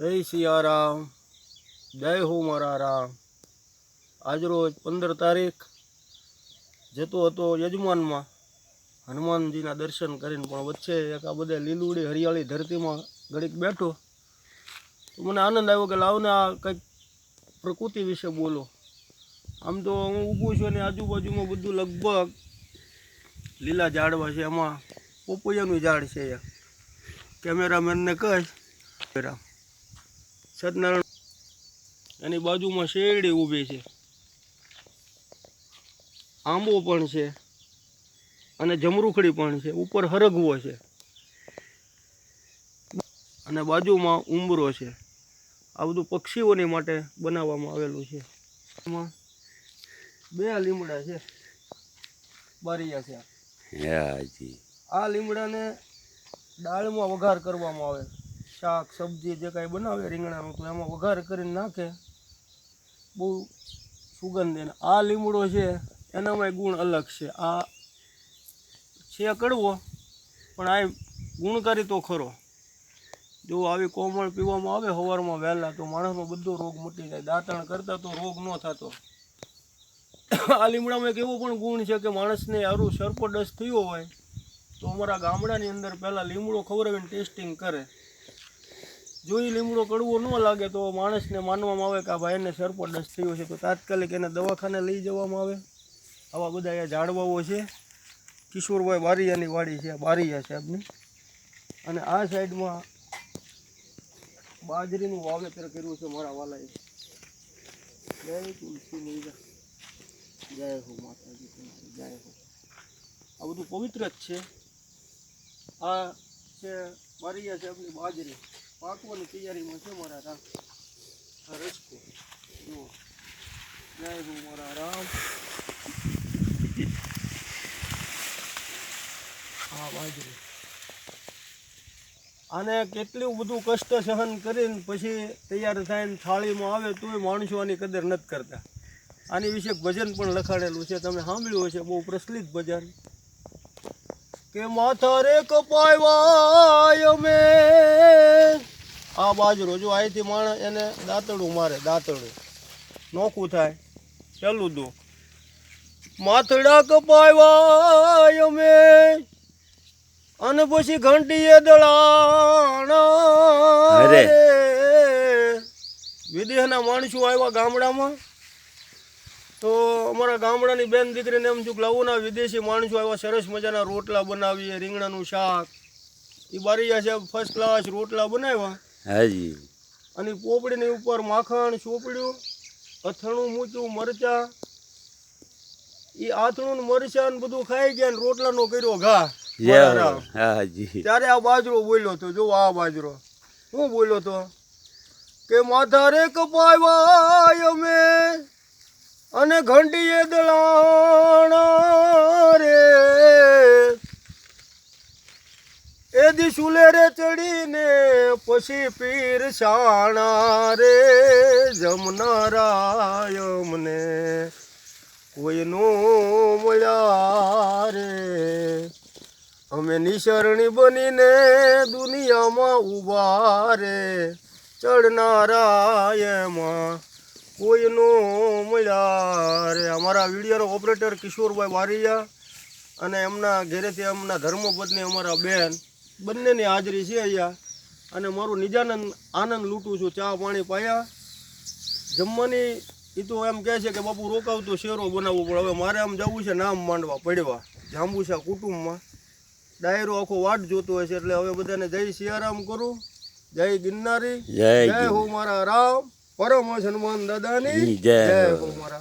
જય સિયારામ જય હો મારા રામ. આજરોજ પંદર તારીખ જતો હતો યજમાનમાં. હનુમાનજીના દર્શન કરીને પણ વચ્ચે એક આ બધે લીલુડી હરિયાળી ધરતીમાં ઘડીક બેઠો. તો મને આનંદ આવ્યો કે લાવને આ કંઈક પ્રકૃતિ વિશે બોલો. આમ તો હું ઊભું છું અને આજુબાજુમાં બધું લગભગ લીલા ઝાડવા છે, એમાં પોપૈયાનું ઝાડ છે. કેમેરામેનને કહીશ કેમેરા સત્યનારાયણ એની બાજુમાં શેરડી ઊભી છે. આંબો પણ છે અને જમરૂખડી પણ છે. ઉપર હરગવો છે. અને બાજુમાં ઉંબરો છે. આ બધું પક્ષીઓની માટે બનાવવામાં આવેલું છે. એમાં બે લીમડા છે. બારીયા છે. આ. લીમડાને દાળમાં વઘાર કરવામાં આવે. શાક, સબ્જી જે કાંઈ બનાવે રીંગણાનું, તો એમાં વઘાર કરીને નાખે. બહુ સુગંધ એને. આ લીમડો છે, એનામાંય ગુણ અલગ છે. આ છે કડવો, પણ આ ગુણકારી તો ખરો. જો આવી કોમળ પીવામાં આવે સવારમાં વહેલા, તો માણસનો બધો રોગ મટી જાય. દાંતણ કરતાં તો રોગ ન થતો. આ લીમડામાં એક એવો પણ ગુણ છે કે માણસને આરું સર્પોડસ થયો હોય, તો અમારા ગામડાની અંદર પહેલાં લીમડો ખવડાવીને ટેસ્ટિંગ કરે. જો એ લીમડો કડવો ન લાગે તો માણસને માનવામાં આવે કે આ ભાઈને સર્પોડસ થયો છે. તો તાત્કાલિક એને દવાખાને લઈ જવામાં આવે. આવા બધા એ ઝાડવાઓ છે. કિશોરભાઈ બારિયાની વાડી છે બારિયા સાહેબની. અને આ સાઈડમાં બાજરીનું વાવેતર કર્યું છે મારા વાલાએ. જય તુલસી મૈયા જય હો માતાજી જય હો. આ બધું પવિત્ર જ છે. આ છે બારીયા આપની બાજરી. પાકવાની તૈયારીમાં છે મારા રામ રસકો જુઓ. જય હો મારા રામ. હા બાજરી આને કેટલું બધું કષ્ટ સહન કરીને પછી તૈયાર થઈને થાળીમાં આવે તોય માણસો આની કદર નથી કરતા. આની વિશે ભજન પણ લખાડેલું છે. તમે સાંભળ્યું હશે, બહુ પ્રચલિત ભજન. કે માથા રે કપાયવાય અમે આ બાજરો જો અહીંથી માણસ એને દાંતડું મારે દાંતડું નોખું થાય. પેલું દો. માથડા કપાવ્યા અમે. અને પછી ઘંટીએ દળાણા વિદેશના માણસો આવ્યા ગામડામાં. તો અમારા ગામડાની બેન દીકરીને એમ છું કે લાવો ના વિદેશી માણસો આવ્યા સરસ મજાના રોટલા બનાવીએ રીંગણાનું શાક. એ બારી છે ફર્સ્ટ ક્લાસ રોટલા બનાવ્યા. હાજી અને પોપડીની ઉપર માખણ ચોપડ્યું અથણું મૂચ્યું મરચા એ આથણું મરચા ને બધું ખાઈ ગયા ને રોટલાનો કર્યો ઘા. હાજી ત્યારે આ બાજરો બોલ્યો તો જો આ બાજરો. શું બોલ્યો તો કે માથા રે કપાયવાય અમે અને ઘંટીએ દળાણા રે. દિશુલે ચડીને, પછી પીર શાણા રે જમનારાય અમને કોઈનું મળ્યા રે. અમે નિશરણી બનીને દુનિયામાં ઊભા રે. ચડનારા એમાં કોઈનું મળ્યા રે. અમારા વિડીયોનો ઓપરેટર કિશોરભાઈ વારિયા અને એમના ઘેરેથી એમના ધર્મપત્ની અમારા બેન બંનેની હાજરી છે અહીંયા. અને મારું નિજાનંદ આનંદ લૂંટું છું ચા પાણી પાયા. જમવાની એ તો એમ કહે છે કે બાપુ રોકાવતો શેરો બનાવવો પડે. હવે મારે આમ જવું છે નામ માંડવા પડવા જાંબુસા કુટુંબમાં. ડાયરો આખો વાટ જોતો હોય છે એટલે હવે બધાને જય સિયારામ કરું. જય ગિરનારી. જય હો મારા રામ. પરમ હનુમાન દાદાની. જય. હો. મારા